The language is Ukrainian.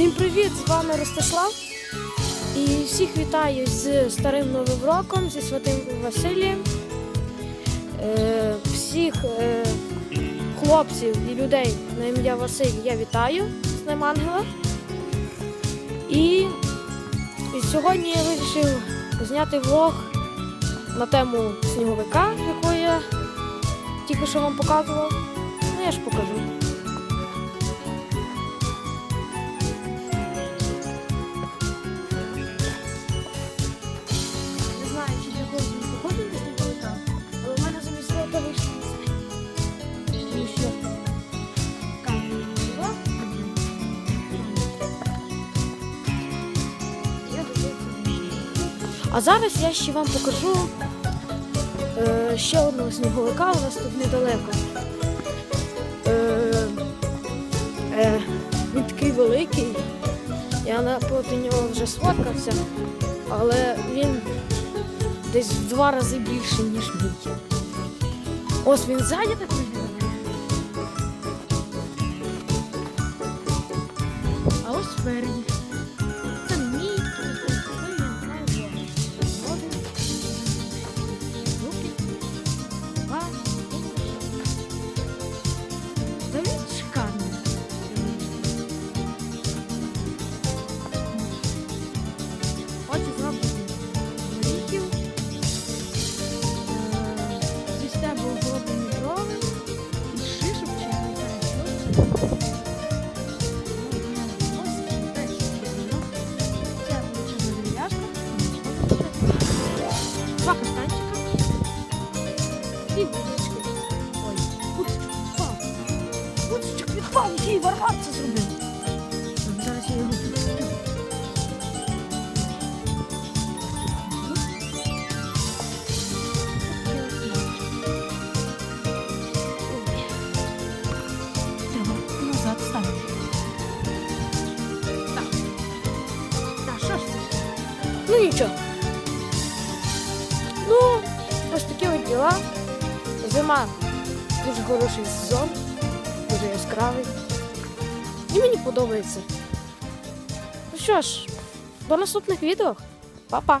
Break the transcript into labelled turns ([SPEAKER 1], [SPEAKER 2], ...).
[SPEAKER 1] Всім привіт! З вами Ростислав. І всіх вітаю з Старим Новим роком, зі Святим Василієм. Е, всіх е, хлопців і людей на ім'я Василь я вітаю з Днем Ангела. І сьогодні я вирішив зняти влог на тему сніговика, яку я тільки що вам показував. Ну я ж покажу. А зараз я ще вам покажу е, ще одного сніговика, у нас тут недалеко. Е, е, він такий великий. Я напроти нього вже сфоткався, але він десь в два рази більший, ніж мій. Ось він ззаді так Два кастанчика. І вудочки. Ой, вудочок відпав. Вудочок відпав, який варвар це зробив. Зараз я його підкріплю. Треба назад такі. Зима дуже хороший сезон, дуже яскравий. І мені подобається. Ну що ж, до наступних відео. Па-па!